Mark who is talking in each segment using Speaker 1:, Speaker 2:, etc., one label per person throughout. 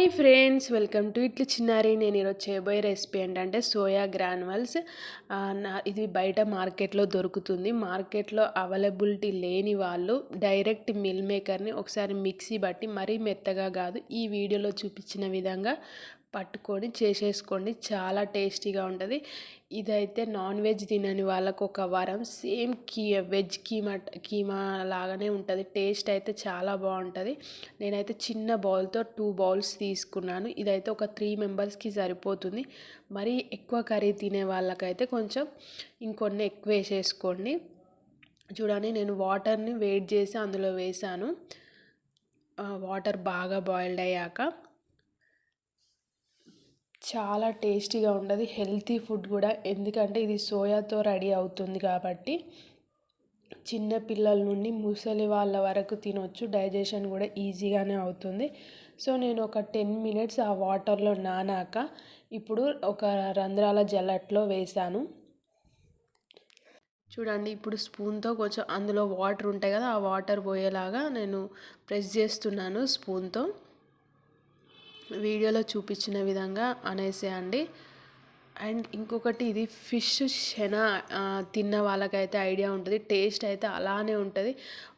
Speaker 1: Hi friends welcome to ఇట్లు చిన్నారి. నేను ఈరోజు చేయబోయే రెసిపీ ఏంటంటే సోయా గ్రాన్యువల్స్ ఇది బయట మార్కెట్లో దొరుకుతుంది. మార్కెట్లో అవైలబిలిటీ లేని వాళ్ళు డైరెక్ట్ మిల్ మేకర్ని ఒకసారి మిక్సీ బట్టి మరీ మెత్తగా కాదు ఈ వీడియోలో చూపించిన విధంగా పట్టుకొని చేసేసుకోండి. చాలా టేస్టీగా ఉంటుంది. ఇదైతే నాన్ వెజ్ తినని వాళ్ళకు ఒక వారం. సేమ్ కీ వెజ్ కీమా కీమా లాగానే ఉంటుంది. టేస్ట్ అయితే చాలా బాగుంటుంది. నేనైతే చిన్న బౌల్తో టూ బౌల్స్ తీసుకున్నాను. ఇదైతే ఒక త్రీ మెంబర్స్కి సరిపోతుంది. మరీ ఎక్కువ కర్రీ తినే వాళ్ళకైతే కొంచెం ఇంకొన్ని ఎక్కువ వేసేసుకోండి. చూడండి నేను వాటర్ని వేడి చేసి అందులో వేసాను. వాటర్ బాగా బాయిల్డ్ అయ్యాక. చాలా టేస్టీగా ఉండదు. హెల్తీ ఫుడ్ కూడా. ఎందుకంటే ఇది సోయాతో రెడీ అవుతుంది కాబట్టి చిన్న పిల్లల నుండి ముసలి వాళ్ళ వరకు తినొచ్చు. డైజెషన్ కూడా ఈజీగానే అవుతుంది. సో నేను ఒక టెన్ మినిట్స్ ఆ వాటర్లో నానాక ఇప్పుడు ఒక రంధ్రాల జల్లట్లో వేసాను చూడండి ఇప్పుడు స్పూన్తో కొంచెం అందులో వాటర్ ఉంటాయి కదా ఆ వాటర్ పోయేలాగా నేను ప్రెస్ చేస్తున్నాను స్పూన్తో. వీడియోలో చూపించిన విధంగా అనేసేయండి అండ్. ఇంకొకటి ఇది ఫిష్ శన తిన్న వాళ్ళకైతే ఐడియా ఉంటుంది. టేస్ట్ అయితే అలానే ఉంటుంది.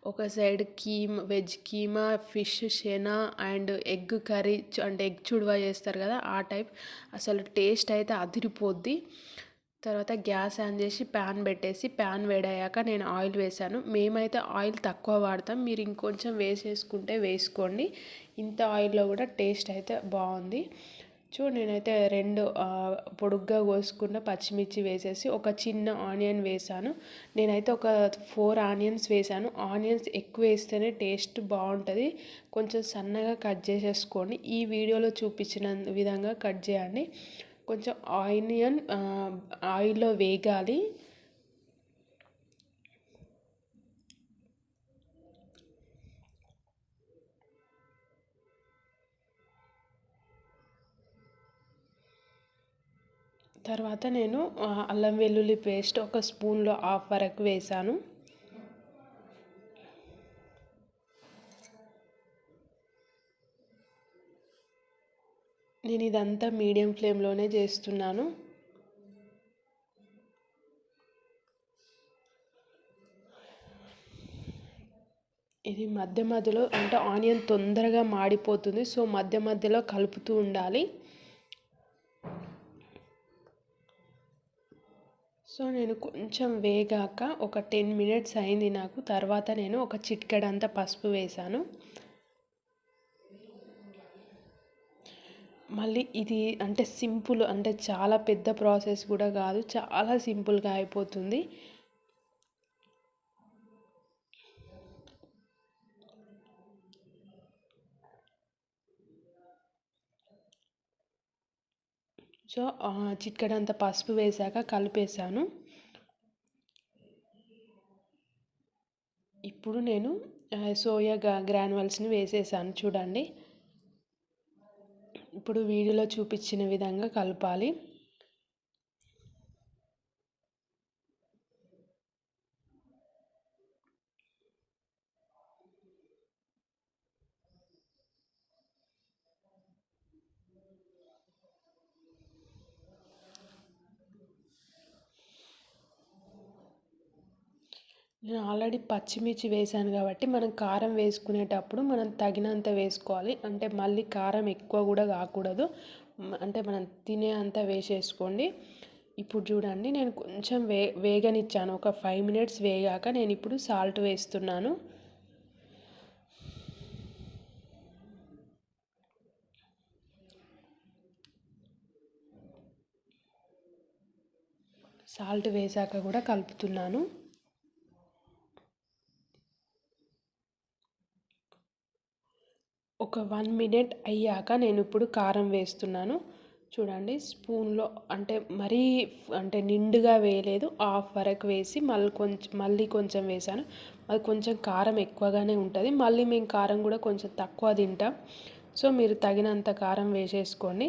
Speaker 1: ఒక సైడ్ కీమ్ వెజ్ కీమా ఫిష్ శన అండ్ ఎగ్ కర్రీ అంటే ఎగ్ చుడవా చేస్తారు కదా ఆ టైప్. అసలు టేస్ట్ అయితే అదిరిపోద్ది. తర్వాత గ్యాస్ ఆన్ చేసి ప్యాన్ పెట్టేసి ప్యాన్ వేడయ్యాక నేను ఆయిల్ వేసాను మేమైతే ఆయిల్ తక్కువ వాడతాం. మీరు ఇంకొంచెం వేసేసుకుంటే వేసుకోండి. ఇంత ఆయిల్లో కూడా టేస్ట్ అయితే బాగుంది. చూ నేనైతే రెండు పొడుగ్గా కోసుకున్న పచ్చిమిర్చి వేసేసి ఒక చిన్న ఆనియన్ వేసాను నేనైతే ఒక ఫోర్ ఆనియన్స్ వేసాను ఆనియన్స్ ఎక్కువ వేస్తేనే టేస్ట్ బాగుంటుంది. కొంచెం సన్నగా కట్ చేసేసుకోండి. ఈ వీడియోలో చూపించిన విధంగా కట్ చేయండి. కొంచెం ఆనియన్ ఆయిల్లో వేగాలి. తర్వాత నేను అల్లం వెల్లుల్లి పేస్ట్ ఒక స్పూన్లో హాఫ్ వరకు వేసాను. నేను ఇదంతా మీడియం ఫ్లేమ్లోనే చేస్తున్నాను. ఇది మధ్య మధ్యలో అంటే ఆనియన్ తొందరగా మాడిపోతుంది సో మధ్య మధ్యలో కలుపుతూ ఉండాలి. సో నేను కొంచెం వేగాక ఒక టెన్ మినిట్స్ అయింది నాకు తర్వాత నేను ఒక చిట్కెడంతా పసుపు వేసాను మళ్ళీ ఇది అంటే సింపుల్ అంటే చాలా పెద్ద ప్రాసెస్ కూడా కాదు చాలా సింపుల్గా అయిపోతుంది. సో చిట్కడంత పసుపు వేశాక కలిపేసాను ఇప్పుడు నేను సోయా గ్రాన్యువల్స్ని వేసేసాను చూడండి. ఇప్పుడు వీడియోలో చూపించిన విధంగా కలపాలి. నేను ఆల్రెడీ పచ్చిమిర్చి వేసాను కాబట్టి మనం కారం వేసుకునేటప్పుడు మనం తగినంత వేసుకోవాలి. అంటే మళ్ళీ కారం ఎక్కువ కూడా కాకూడదు. అంటే మనం తినే అంత వేసేసుకోండి. ఇప్పుడు చూడండి నేను కొంచెం వే వేగనిచ్చాను. ఒక ఫైవ్ మినిట్స్ వేగాక నేను ఇప్పుడు సాల్ట్ వేస్తున్నాను. సాల్ట్ వేసాక కూడా కలుపుతున్నాను. ఒక వన్ మినిట్ అయ్యాక నేను ఇప్పుడు కారం వేస్తున్నాను. చూడండి స్పూన్లో అంటే మరీ అంటే నిండుగా వేయలేదు. హాఫ్ వరకు వేసి మళ్ళీ కొంచెం మళ్ళీ కొంచెం వేసాను. అది కొంచెం కారం ఎక్కువగానే ఉంటుంది. మళ్ళీ మేము కారం కూడా కొంచెం తక్కువ తింటాం. సో మీరు తగినంత కారం వేసేసుకోండి.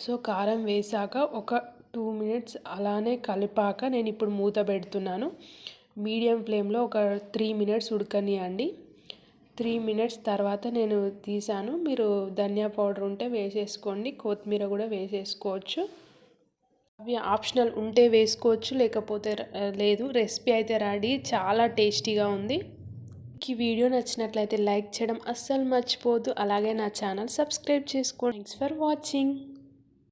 Speaker 1: సో కారం వేసాక ఒక టూ మినిట్స్ అలానే కలిపాక నేను ఇప్పుడు మూత పెడుతున్నాను. మీడియం ఫ్లేమ్లో ఒక త్రీ మినిట్స్ ఉడకనియండి. త్రీ మినిట్స్ తర్వాత నేను తీసాను. మీరు ధనియా పౌడర్ ఉంటే వేసేసుకోండి. కొత్తిమీర కూడా వేసేసుకోవచ్చు. అవి ఆప్షనల్ ఉంటే వేసుకోవచ్చు లేకపోతే లేదు. రెసిపీ అయితే రెడీ. చాలా టేస్టీగా ఉంది. ఈ వీడియో నచ్చినట్లయితే లైక్ చేయడం అస్సలు మర్చిపోద్దు అలాగే నా ఛానల్ సబ్స్క్రైబ్ చేసుకోండి. Thanks for watching